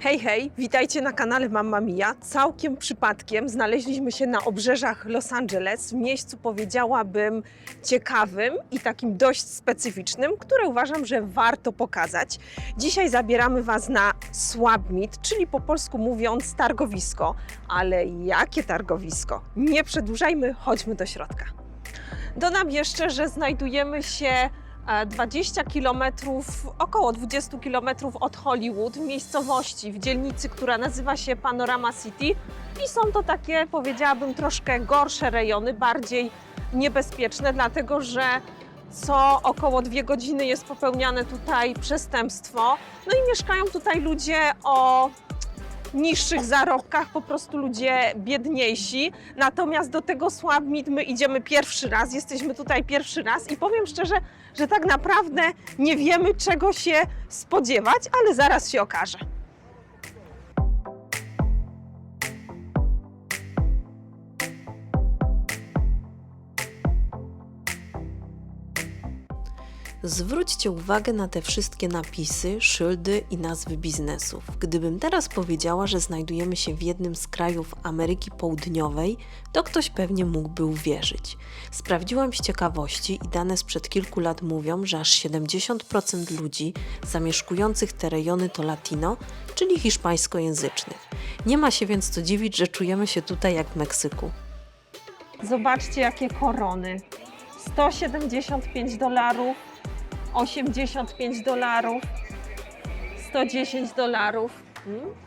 Hej, hej, witajcie na kanale Mamma Mia. Całkiem przypadkiem znaleźliśmy się na obrzeżach Los Angeles, w miejscu powiedziałabym ciekawym i takim dość specyficznym, które uważam, że warto pokazać. Dzisiaj zabieramy Was na Swapmeet, czyli po polsku mówiąc targowisko. Ale jakie targowisko? Nie przedłużajmy, chodźmy do środka. Dodam jeszcze, że znajdujemy się 20 km, około 20 km od Hollywood, w miejscowości, w dzielnicy, która nazywa się Panorama City. I są to takie, powiedziałabym, troszkę gorsze rejony, bardziej niebezpieczne, dlatego że co około dwie godziny jest popełniane tutaj przestępstwo. No i mieszkają tutaj ludzie o niższych zarobkach, po prostu ludzie biedniejsi. Natomiast do tego Swapmeet my idziemy pierwszy raz, jesteśmy tutaj pierwszy raz i powiem szczerze, że tak naprawdę nie wiemy czego się spodziewać, ale zaraz się okaże. Zwróćcie uwagę na te wszystkie napisy, szyldy i nazwy biznesów. Gdybym teraz powiedziała, że znajdujemy się w jednym z krajów Ameryki Południowej, to ktoś pewnie mógłby uwierzyć. Sprawdziłam z ciekawości i dane sprzed kilku lat mówią, że aż 70% ludzi zamieszkujących te rejony to latino, czyli hiszpańskojęzycznych. Nie ma się więc co dziwić, że czujemy się tutaj jak w Meksyku. Zobaczcie jakie korony. 175 dolarów, 85 dolarów, 110 dolarów. Hmm?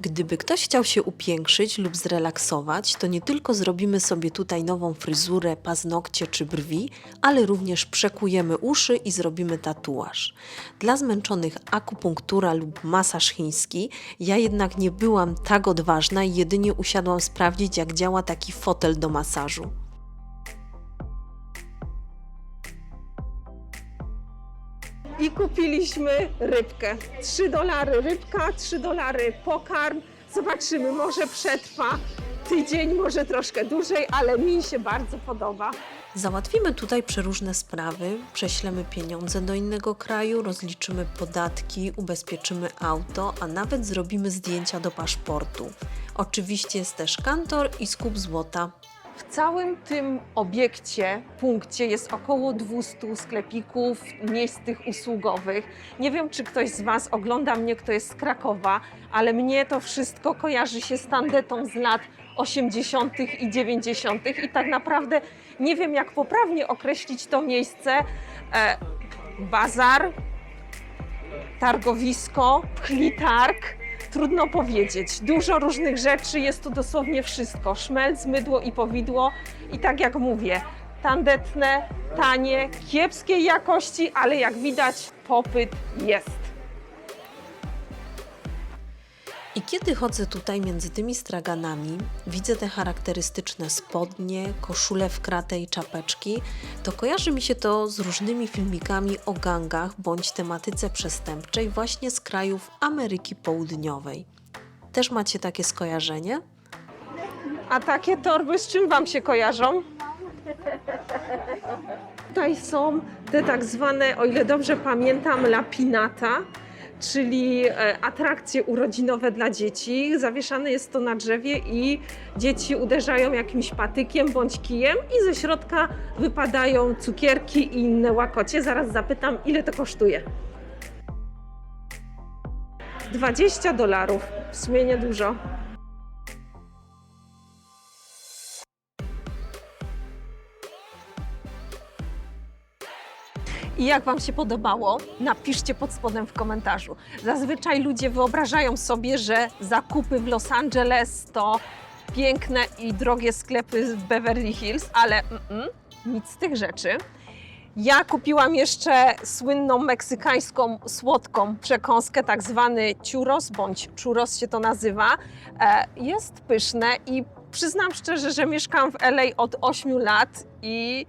Gdyby ktoś chciał się upiększyć lub zrelaksować, to nie tylko zrobimy sobie tutaj nową fryzurę, paznokcie czy brwi, ale również przekujemy uszy i zrobimy tatuaż. Dla zmęczonych akupunktura lub masaż chiński, ja jednak nie byłam tak odważna i jedynie usiadłam sprawdzić, jak działa taki fotel do masażu. I kupiliśmy rybkę. 3 dolary rybka, 3 dolary pokarm. Zobaczymy, może przetrwa tydzień, może troszkę dłużej, ale mi się bardzo podoba. Załatwimy tutaj przeróżne sprawy, prześlemy pieniądze do innego kraju, rozliczymy podatki, ubezpieczymy auto, a nawet zrobimy zdjęcia do paszportu. Oczywiście jest też kantor i skup złota. W całym tym obiekcie, punkcie jest około 200 sklepików, miejsc tych usługowych. Nie wiem, czy ktoś z Was ogląda mnie, kto jest z Krakowa, ale mnie to wszystko kojarzy się z tandetą z lat 80. i 90. i tak naprawdę nie wiem, jak poprawnie określić to miejsce. E, bazar, targowisko, klitark. Trudno powiedzieć. Dużo różnych rzeczy, jest tu dosłownie wszystko. Szmelc, mydło i powidło. I tak jak mówię, tandetne, tanie, kiepskiej jakości, ale jak widać popyt jest. I kiedy chodzę tutaj między tymi straganami, widzę te charakterystyczne spodnie, koszule w kratę i czapeczki, to kojarzy mi się to z różnymi filmikami o gangach bądź tematyce przestępczej właśnie z krajów Ameryki Południowej. Też macie takie skojarzenie? A takie torby z czym Wam się kojarzą? Tutaj są te tak zwane, o ile dobrze pamiętam, lapinata, czyli e, atrakcje urodzinowe dla dzieci. Zawieszane jest to na drzewie i dzieci uderzają jakimś patykiem bądź kijem i ze środka wypadają cukierki i inne łakocie. Zaraz zapytam, ile to kosztuje. 20 dolarów, w sumie niedużo. I jak Wam się podobało, napiszcie pod spodem w komentarzu. Zazwyczaj ludzie wyobrażają sobie, że zakupy w Los Angeles to piękne i drogie sklepy w Beverly Hills, ale mm-mm, nic z tych rzeczy. Ja kupiłam jeszcze słynną meksykańską słodką przekąskę, tak zwany churros, bądź churros się to nazywa. E, Jest pyszne i przyznam szczerze, że mieszkam w LA od 8 lat i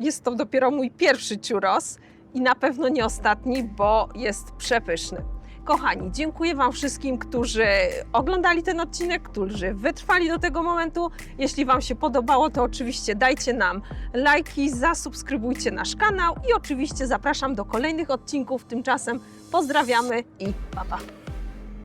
jest to dopiero mój pierwszy churros i na pewno nie ostatni, bo jest przepyszny. Kochani, dziękuję Wam wszystkim, którzy oglądali ten odcinek, którzy wytrwali do tego momentu. Jeśli Wam się podobało, to oczywiście dajcie nam lajki, zasubskrybujcie nasz kanał i oczywiście zapraszam do kolejnych odcinków. Tymczasem pozdrawiamy i pa pa!